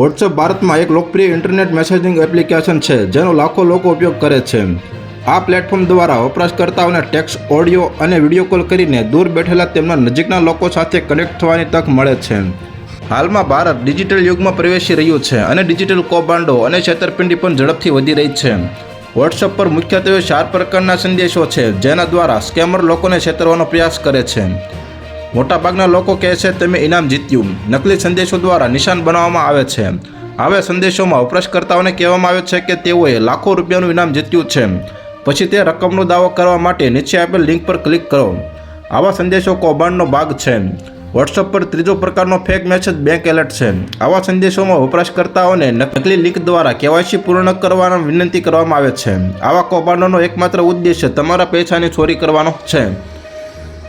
WhatsApp ભારતમાં એક લોકપ્રિય ઇન્ટરનેટ મેસેજિંગ એપ્લિકેશન છે, જેનો લાખો લોકો ઉપયોગ કરે છે. આ પ્લેટફોર્મ દ્વારા વપરાશકર્તાઓને ટેક્સ ઓડિયો અને વીડિયો કોલ કરીને દૂર બેઠેલા તેમના નજીકના લોકો સાથે કનેક્ટ થવાની તક મળે છે. હાલમાં ભારત ડિજિટલ યુગમાં પ્રવેશી રહ્યું છે અને ડિજિટલ કૌભાંડો અને છેતરપિંડી પણ ઝડપથી વધી રહી છે. વોટ્સએપ પર મુખ્યત્વે ચાર પ્રકારના સંદેશો છે, જેના દ્વારા સ્કેમર લોકોને છેતરવાનો પ્રયાસ કરે છે. મોટાભાગના લોકો કહે છે, તમે ઇનામ જીત્યું. નકલી સંદેશો દ્વારા નિશાન બનાવવામાં આવે છે. હવે સંદેશોમાં વપરાશકર્તાઓને કહેવામાં આવે છે કે તેઓએ લાખો રૂપિયાનું ઇનામ જીત્યું છે. પછી તે રકમનો દાવો કરવા માટે નીચે આપેલ લિંક પર ક્લિક કરો. આવા સંદેશો કૌભાંડનો ભાગ છે. વોટ્સઅપ પર ત્રીજો પ્રકારનો ફેક મેસેજ બેંક એલર્ટ છે. આવા સંદેશોમાં વપરાશકર્તાઓને નકલી લિંક દ્વારા કેવાયસી પૂર્ણ કરવાની વિનંતી કરવામાં આવે છે. આવા કૌભાંડોનો એકમાત્ર ઉદ્દેશ્ય તમારા પૈસાની ચોરી કરવાનો છે.